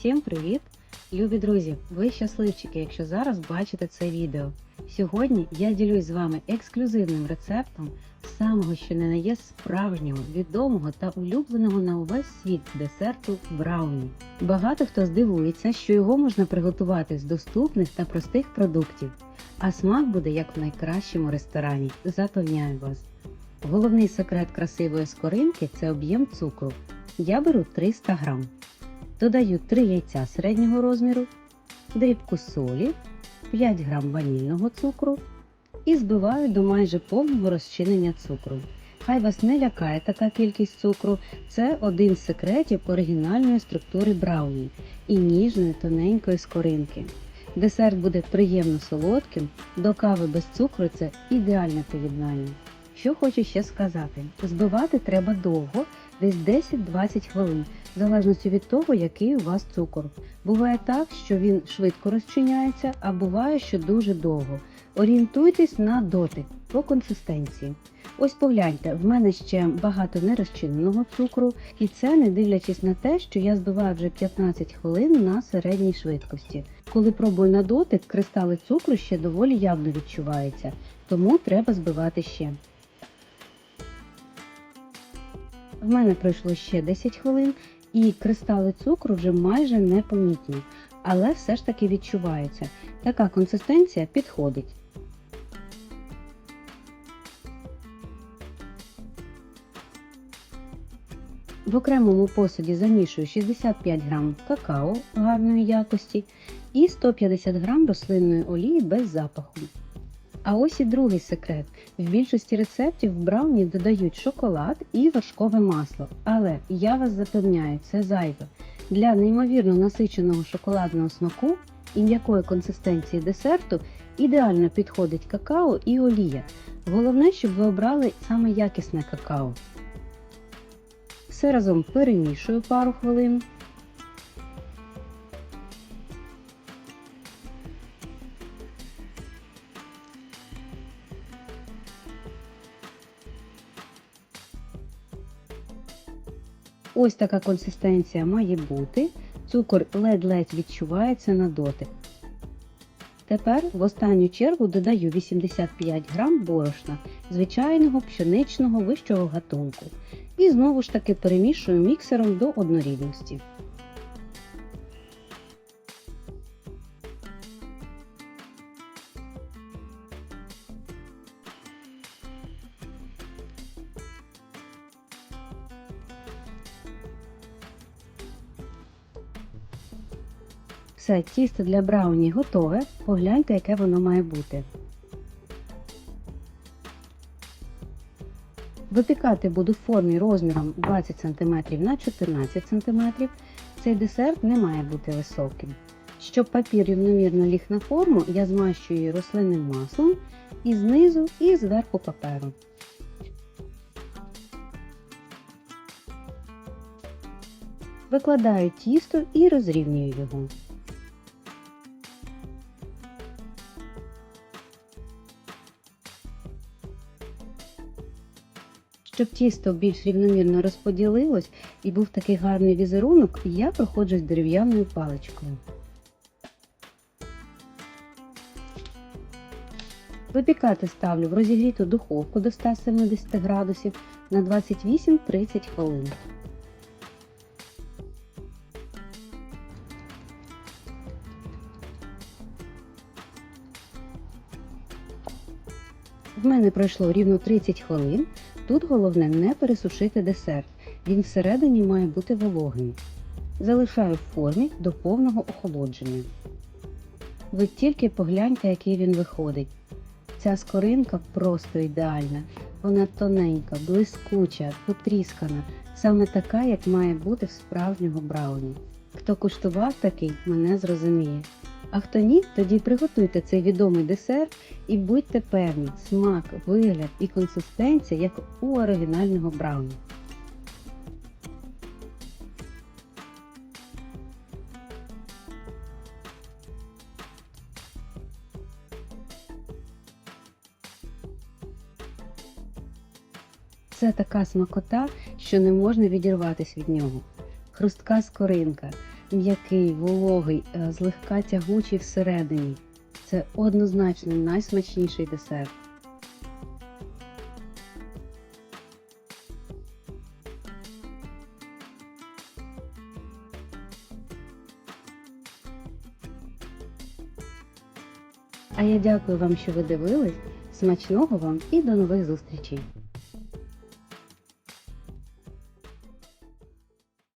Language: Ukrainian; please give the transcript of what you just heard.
Всім привіт! Любі друзі! Ви щасливчики, якщо зараз бачите це відео. Сьогодні я ділюсь з вами ексклюзивним рецептом самого, що не є справжнього, відомого та улюбленого на увесь світ десерту брауні. Багато хто здивується, що його можна приготувати з доступних та простих продуктів, а смак буде як в найкращому ресторані. Запевняю вас. Головний секрет красивої скоринки це об'єм цукру. Я беру 300 грам. Додаю 3 яйця середнього розміру, дрібку солі, 5 грам ванільного цукру і збиваю до майже повного розчинення цукру. Хай вас не лякає така кількість цукру, це один з секретів оригінальної структури брауні і ніжної тоненької скоринки. Десерт буде приємно солодким, до кави без цукру це ідеальне поєднання. Що хочу ще сказати: збивати треба довго, десь 10-20 хвилин, в залежності від того, який у вас цукор. Буває так, що він швидко розчиняється, а буває, що дуже довго. Орієнтуйтесь на дотик по консистенції. Ось погляньте, в мене ще багато нерозчиненого цукру, і це не дивлячись на те, що я збиваю вже 15 хвилин на середній швидкості. Коли пробую на дотик, кристали цукру ще доволі явно відчуваються, тому треба збивати ще. В мене пройшло ще 10 хвилин, і кристали цукру вже майже непомітні, але все ж таки відчувається. Така консистенція підходить. В окремому посуді замішую 65 г какао гарної якості і 150 г рослинної олії без запаху. А ось і другий секрет. В більшості рецептів в брауні додають шоколад і вершкове масло. Але я вас запевняю, це зайве. Для неймовірно насиченого шоколадного смаку і м'якої консистенції десерту ідеально підходить какао і олія. Головне, щоб ви обрали саме якісне какао. Все разом перемішую пару хвилин. Ось така консистенція має бути. Цукор ледь-ледь відчувається на дотик. Тепер в останню чергу додаю 85 г борошна звичайного пшеничного вищого гатунку. І знову ж таки перемішую міксером до однорідності. Все, тісто для брауні готове. Погляньте, яке воно має бути. Випікати буду в формі розміром 20 см на 14 см. Цей десерт не має бути високим. Щоб папір рівномірно ліг на форму, я змащую її рослинним маслом і знизу, і зверху паперу. Викладаю тісто і розрівнюю його. Щоб тісто більш рівномірно розподілилось і був такий гарний візерунок, я проходжусь дерев'яною паличкою. Випікати ставлю в розігріту духовку до 170 градусів на 28-30 хвилин. В мене пройшло рівно 30 хвилин. Тут головне не пересушити десерт. Він всередині має бути вологим. Залишаю в формі до повного охолодження. Ви тільки погляньте, який він виходить. Ця скоринка просто ідеальна. Вона тоненька, блискуча, потріскана, саме така, як має бути в справжнього брауні. Хто куштував такий, мене зрозуміє. А хто ні, тоді приготуйте цей відомий десерт і будьте певні, смак, вигляд і консистенція, як у оригінального брауні. Це така смакота, що не можна відірватися від нього. Хрустка скоринка, М'який, вологий, е, злегка тягучий всередині. Це однозначно найсмачніший десерт. А я дякую вам, що ви дивились. Смачного вам і до нових зустрічей!